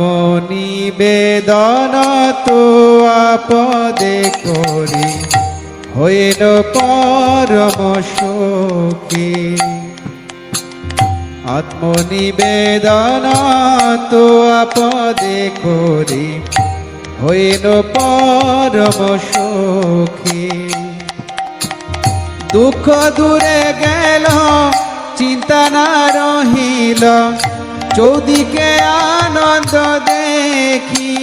আত্মনিবেদন তো আপদে করি। হইল পরম সুখী আত্মনিবেদন তো আপদে করি। হইল পরম সুখী দুঃখ দূরে গেল, চিন্তা না রহিল। চৌদিকে আনন্দ দেখি।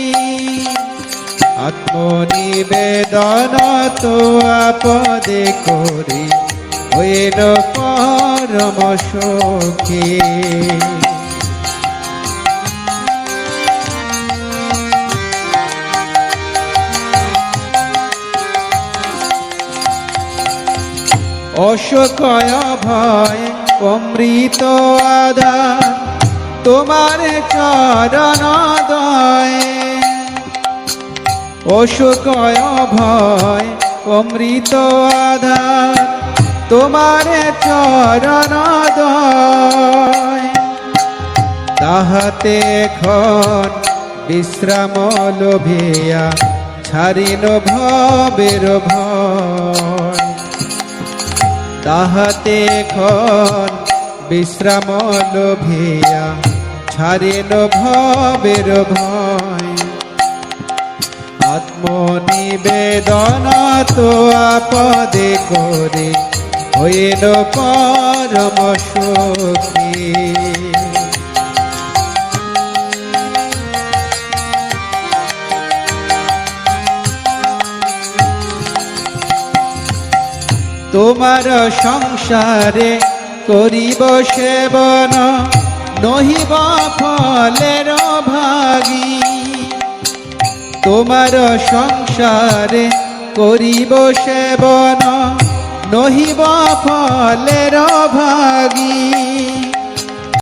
আত্মনিবেদন তো আপদে করি হইল পরম সখী। অশোকয় ভয় অমৃত আধার তোমার চরণ দয়। ভয়, অমৃত আধার, তোমার চরণ দয়। তাহাতে এখন বিশ্রাম লোভিয়া ছাড়িল ভবের ভয়। তাহাতে এখন বিশ্রাম লোভিয়া ছাড়িল ভবের ভয়। আত্মনিবেদন তো আপদে করে হইল পরম সুখী তোমার সংসারে করিব সেবন নহিব ফলের ভাগী। তোমার সংসারে করিব সেবন নহিব ফলের ভাগী।